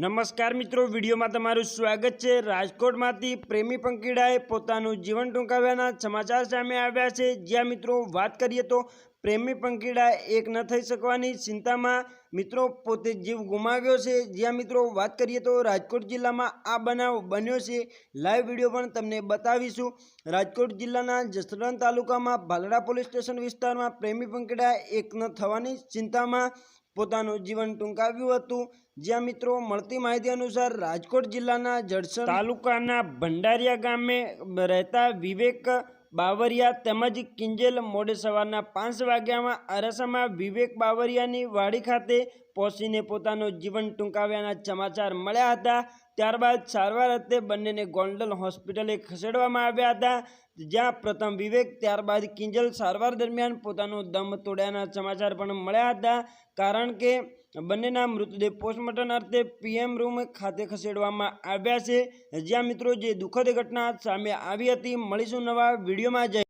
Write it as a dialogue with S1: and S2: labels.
S1: નમસ્કાર મિત્રો, વિડીયોમાં તમારું સ્વાગત છે. રાજકોટમાંથી પ્રેમી પંકીડાએ પોતાનું જીવન ટૂંકાવ્યાના સમાચાર સામે આવ્યા છે. જ્યાં મિત્રો, વાત કરીએ તો પ્રેમી પંખીડા એક ન થઈ શકવાની ચિંતામાં મિત્રો પોતે જીવ ગુમાવ્યો છે. જ્યાં મિત્રો, વાત કરીએ તો રાજકોટ જિલ્લામાં આ બનાવ બન્યો છે. લાઈવ વીડિયો પણ તમને બતાવીશું. રાજકોટ જિલ્લાના જસદણ તાલુકામાં ભાલડા પોલીસ સ્ટેશન વિસ્તારમાં પ્રેમી પંખીડા એક ન થવાની ચિંતામાં પોતાનું જીવન ટૂંકાવ્યું હતું. જ્યાં મિત્રો, મળતી માહિતી અનુસાર રાજકોટ જિલ્લાના જડસર તાલુકાના ભંડારિયા ગામે રહેતા વિવેક બાવરિયા તેમજ કિંજલ મોડે સવારના પાંચ વાગ્યામાં અરસામાં વિવેક બાવરિયાની વાડી ખાતે પહોંચીને પોતાનું જીવન ટૂંકાવ્યાના સમાચાર મળ્યા હતા. ત્યારબાદ સારવાર અર્થે બંનેને ગોંડલ હોસ્પિટલે ખસેડવામાં આવ્યા હતા. જ્યાં પ્રથમ વિવેક, ત્યારબાદ કિંજલ સારવાર દરમિયાન પોતાનો દમ તોડ્યાના સમાચાર પણ મળ્યા હતા. કારણ કે બંનેના મૃતદેહ પોસ્ટમોર્ટમ અર્થે પીએમ રૂમ ખાતે ખસેડવામાં આવ્યા છે. જ્યાં મિત્રો જે દુઃખદ ઘટના સામે આવી હતી, મળીશું નવા વિડીયોમાં. જય